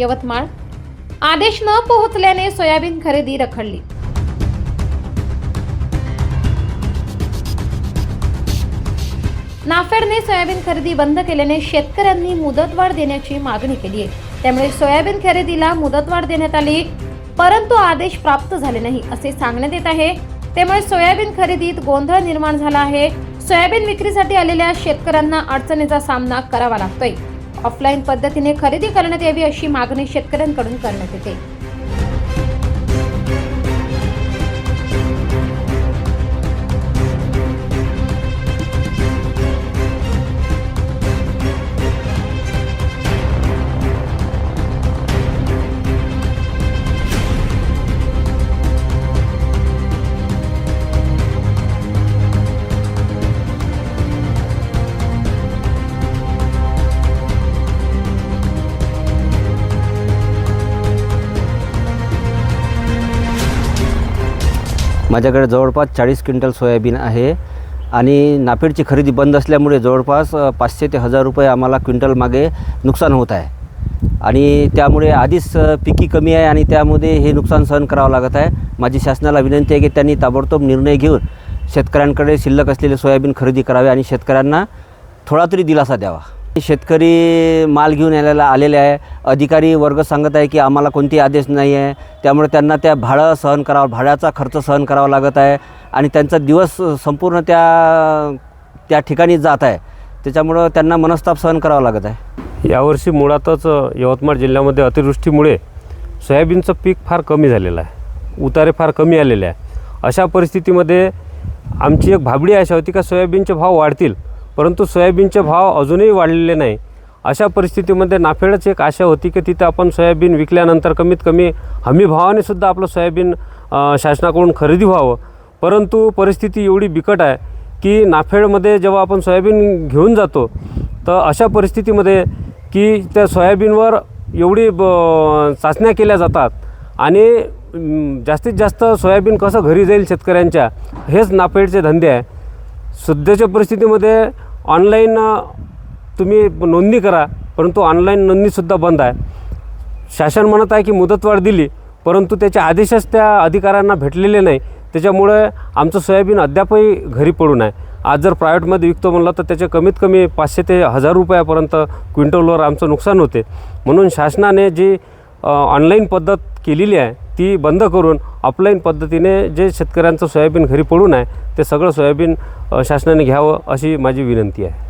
यवतमाळ. आदेश न पोहोचल्याने सोयाबीन खरेदी रखडली. नाफेडने सोयाबीन खरेदी बंद केल्याने शेतकऱ्यांनी मुदतवाढ देण्याची मागणी केली आहे. त्यामुळे सोयाबीन खरेदीला मुदतवाढ देण्यात आली परंतु आदेश प्राप्त झाले नाही असे सांगण्यात येत आहे. त्यामुळे सोयाबीन खरेदीत गोंधळ निर्माण झाला आहे. सोयाबीन विक्रीसाठी आलेल्या शेतकऱ्यांना अडचणीचा सामना करावा लागतोय. ऑफलाईन पद्धतीने खरेदी करण्यात यावी अशी मागणी शेतकऱ्यांकडून करण्यात येते. माझ्याकडे जवळपास चाळीस क्विंटल सोयाबीन आहे आणि नापीडची खरेदी बंद असल्यामुळे जवळपास पाचशे ते हजार रुपये आम्हाला क्विंटल मागे नुकसान होत आहे. आणि त्यामुळे आधीच पिकी कमी आहे आणि त्यामध्ये हे नुकसान सहन करावं लागत आहे. माझी शासनाला विनंती आहे की त्यांनी ताबडतोब निर्णय घेऊन शेतकऱ्यांकडे शिल्लक असलेले सोयाबीन खरेदी करावे आणि शेतकऱ्यांना थोडा तरी दिलासा द्यावा. शेतकरी माल घेऊन यायला आलेले आहे. अधिकारी वर्ग सांगत आहे की आम्हाला कोणती आदेश नाही आहे. त्यामुळे त्यांना त्या भाडं सहन करावं भाड्याचा खर्च सहन करावा लागत आहे. आणि त्यांचा दिवस संपूर्ण त्या त्या ठिकाणी जात आहे. त्याच्यामुळं त्यांना मनस्ताप सहन करावा लागत आहे. यावर्षी मुळातच यवतमाळ जिल्ह्यामध्ये अतिवृष्टीमुळे सोयाबीनचं पीक फार कमी झालेलं आहे. उतारे फार कमी आलेले आहे. अशा परिस्थितीमध्ये आमची एक भाबडी आशा होती का सोयाबीनचे भाव वाढतील? परंतु सोयाबीनचे भाव अजूनही वाढलेले नाही. अशा परिस्थितीमध्ये नाफेडच एक आशा होती की तिथं आपण सोयाबीन विकल्यानंतर कमीत कमी हमी भावाने सुद्धा आपलं सोयाबीन शासनाकडून खरेदी व्हावं. परंतु परिस्थिती एवढी बिकट आहे की नाफेडमध्ये जेव्हा आपण सोयाबीन घेऊन जातो तर अशा परिस्थितीमध्ये की त्या सोयाबीनवर एवढी ब चाचण्या केल्या जातात आणि जास्तीत जास्त सोयाबीन कसं घरी जाईल शेतकऱ्यांच्या हेच नाफेडचे धंदे आहे. सध्याच्या परिस्थितीमध्ये ऑनलाईन तुम्ही नोंदणी करा परंतु ऑनलाईन नोंदणीसुद्धा बंद आहे. शासन म्हणत आहे की मुदतवाढ दिली परंतु त्याचे आदेशच त्या अधिकाऱ्यांना भेटलेले नाही. त्याच्यामुळे आमचं सोयाबीन अद्यापही घरी पडून आहे आज जर प्रायव्हेटमध्ये विकतो म्हणलं तर त्याचे कमीत कमी पाचशे ते हजार रुपयापर्यंत क्विंटलवर आमचं नुकसान होते. म्हणून शासनाने जी ऑनलाईन पद्धत केलेली आहे ती बंद करून ऑफलाईन पद्धतीने जे शेतकऱ्यांचं सोयाबीन घरी पडून आहे ते सगळं सोयाबीन शासनाने घ्यावं अशी माझी विनंती आहे.